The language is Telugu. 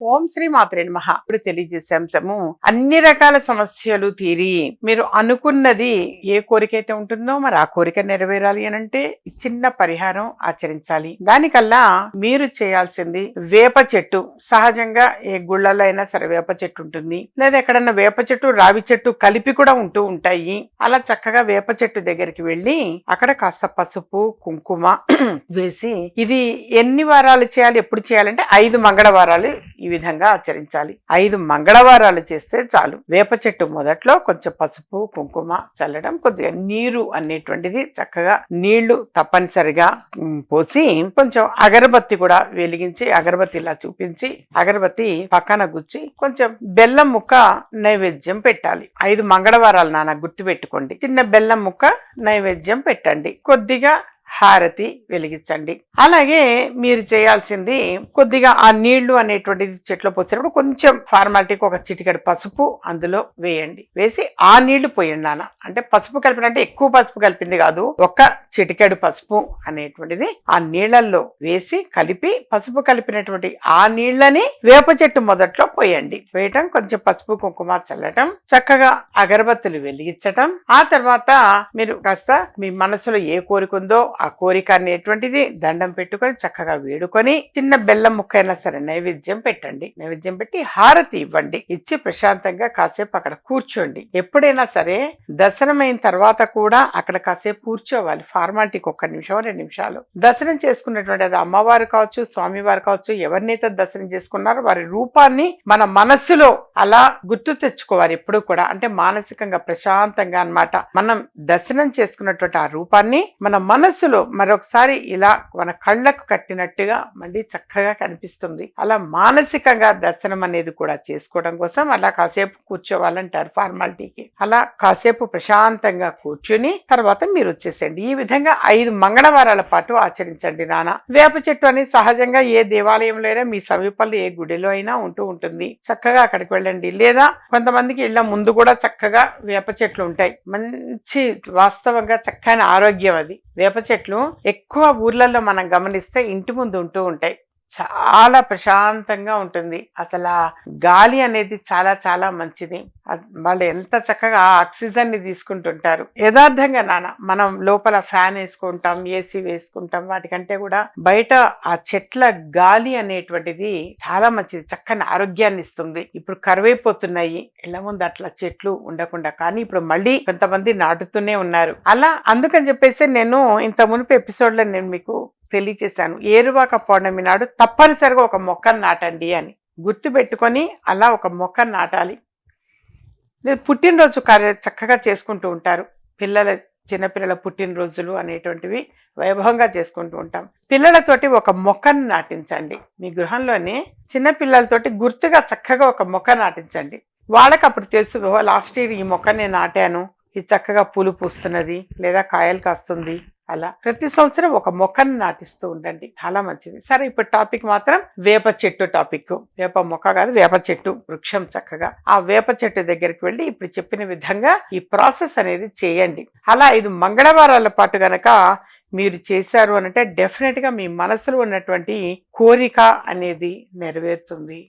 ఓం శ్రీ మాత్రే మహా ఇప్పుడు తెలియజేసే అంశము అన్ని రకాల సమస్యలు తీరి మీరు అనుకున్నది ఏ కోరిక అయితే ఉంటుందో మరి ఆ కోరిక నెరవేరాలి అని అంటే చిన్న పరిహారం ఆచరించాలి. దానికల్లా మీరు చేయాల్సింది వేప చెట్టు. సహజంగా ఏ గుళ్ళలో అయినా సరే వేప చెట్టు ఉంటుంది. లేదా ఎక్కడన్నా వేప చెట్టు రావి చెట్టు కలిపి కూడా ఉంటూ ఉంటాయి. అలా చక్కగా వేప చెట్టు దగ్గరికి వెళ్ళి అక్కడ కాస్త పసుపు కుంకుమ వేసి ఇది ఎన్ని వారాలు చేయాలి ఎప్పుడు చేయాలంటే ఐదు మంగళవారాలు ఈ విధంగా ఆచరించాలి. ఐదు మంగళవారాలు చేస్తే చాలు. వేప చెట్టు మొదట్లో కొంచెం పసుపు కుంకుమ చల్లడం కొద్దిగా నీరు అనేటువంటిది చక్కగా నీళ్ళు తప్పనిసరిగా పోసి కొంచెం అగరబత్తి కూడా వెలిగించి అగరబత్తి ఇలా చూపించి అగరబత్తి పక్కన గుచ్చి కొంచెం బెల్లం ముక్క నైవేద్యం పెట్టాలి. ఐదు మంగళవారాలు నాన్న గుర్తు పెట్టుకోండి చిన్న బెల్లం ముక్క నైవేద్యం పెట్టండి. కొద్దిగా హారతి వెలిగించండి. అలాగే మీరు చేయాల్సింది కొద్దిగా ఆ నీళ్ళు అనేటువంటిది చెట్లో పోసినప్పుడు కొంచెం ఫార్మాలిటీకి ఒక చిటికెడు పసుపు అందులో వేయండి. వేసి ఆ నీళ్ళు పోయండి నాన్న. అంటే పసుపు కలిపిన అంటే ఎక్కువ పసుపు కలిపింది కాదు ఒక చిటికెడు పసుపు అనేటువంటిది ఆ నీళ్ళలో వేసి కలిపి పసుపు కలిపినటువంటి ఆ నీళ్ళని వేప చెట్టు మొదట్లో పోయండి. వేయటం కొంచెం పసుపు కుంకుమ చల్లటం చక్కగా అగరబత్తులు వెలిగించటం ఆ తర్వాత మీరు కాస్త మీ మనసులో ఏ కోరిక ఉందో ఆ కోరిక అనేటువంటిది దండం పెట్టుకొని చక్కగా వేడుకొని చిన్న బెల్లం ముక్కైనా సరే నైవేద్యం పెట్టండి. నైవేద్యం పెట్టి హారతి ఇవ్వండి. ఇచ్చి ప్రశాంతంగా కాసేపు అక్కడ కూర్చోండి. ఎప్పుడైనా సరే దర్శనం అయిన తర్వాత కూడా అక్కడ కాసేపు కూర్చోవాలి. ఫార్మాలిటీకి ఒక్క నిమిషం రెండు నిమిషాలు. దర్శనం చేసుకున్నటువంటి అది అమ్మవారు కావచ్చు స్వామివారు కావచ్చు ఎవరినైతే దర్శనం చేసుకున్నారో వారి రూపాన్ని మన మనస్సులో అలా గుర్తు తెచ్చుకోవాలి ఎప్పుడు కూడా. అంటే మానసికంగా ప్రశాంతంగా అన్నమాట. మనం దర్శనం చేసుకున్నటువంటి ఆ రూపాన్ని మన మనస్సులో మరొకసారి ఇలా మన కళ్ళకు కట్టినట్టుగా మళ్ళీ చక్కగా కనిపిస్తుంది. అలా మానసికంగా దర్శనం అనేది కూడా చేసుకోవడం కోసం అలా కాసేపు కూర్చోవాలంటారు ఫార్మాలిటీకి. అలా కాసేపు ప్రశాంతంగా కూర్చుని తర్వాత మీరు వచ్చేసేయండి. ఈ విధంగా ఐదు మంగళవారాల పాటు ఆచరించండి నాన్న. వేప చెట్టు అనేది సహజంగా ఏ దేవాలయంలో అయినా మీ సమీపంలో ఏ గుడిలో అయినా ఉంటూ ఉంటుంది. చక్కగా అక్కడికి వెళ్ళండి. లేదా కొంతమందికి ఇళ్ళ ముందు కూడా చక్కగా వేప చెట్లు ఉంటాయి. మంచి వాస్తవంగా చక్కని ఆరోగ్యం అది. వేప చెట్టు చెట్లు ఎక్కువ ఊర్లలో మనం గమనిస్తే ఇంటి ముందు ఉంటూ ఉంటాయి. చాలా ప్రశాంతంగా ఉంటుంది. అసలు ఆ గాలి అనేది చాలా చాలా మంచిది. వాళ్ళు ఎంత చక్కగా ఆక్సిజన్ని తీసుకుంటుంటారు. యథార్థంగా నాన్న మనం లోపల ఫ్యాన్ వేసుకుంటాం ఏసీ వేసుకుంటాం వాటికంటే కూడా బయట ఆ చెట్ల గాలి అనేటువంటిది చాలా మంచిది. చక్కని ఆరోగ్యాన్ని ఇస్తుంది. ఇప్పుడు కరువైపోతున్నాయి. ఇళ్ళ ముందు అట్లా చెట్లు ఉండకుండా. కానీ ఇప్పుడు మళ్ళీ కొంతమంది నాటుతూనే ఉన్నారు. అలా అందుకని చెప్పేసి నేను ఇంత మునుపు ఎపిసోడ్లో నేను మీకు తెలియచేశాను. ఏరువాక పౌర్ణమి నాడు తప్పనిసరిగా ఒక మొక్కను నాటండి అని. గుర్తు పెట్టుకొని అలా ఒక మొక్కను నాటాలి. లేదు పుట్టినరోజు కార్య చక్కగా చేసుకుంటూ ఉంటారు. పిల్లల చిన్నపిల్లల పుట్టినరోజులు అనేటువంటివి వైభవంగా చేసుకుంటూ ఉంటాం. పిల్లలతోటి ఒక మొక్కను నాటించండి. మీ గృహంలోనే చిన్నపిల్లలతోటి గుర్తుగా చక్కగా ఒక మొక్క నాటించండి. వాళ్ళకి అప్పుడు తెలుసు లాస్ట్ ఇయర్ ఈ మొక్క నేను నాటాను. ఇది చక్కగా పూలు పూస్తున్నది లేదా కాయలు కాస్తుంది. అలా ప్రతి సంవత్సరం ఒక మొక్కను నాటిస్తూ ఉండండి. చాలా మంచిది. సరే ఇప్పుడు టాపిక్ మాత్రం వేప చెట్టు టాపిక్. వేప మొక్క కాదు వేప చెట్టు వృక్షం చక్కగా. ఆ వేప చెట్టు దగ్గరికి వెళ్ళి ఇప్పుడు చెప్పిన విధంగా ఈ ప్రాసెస్ అనేది చేయండి. అలా ఐదు మంగళవారాల పాటు గనక మీరు చేశారు అనంటే డెఫినెట్గా మీ మనసులో ఉన్నటువంటి కోరిక అనేది నెరవేరుతుంది.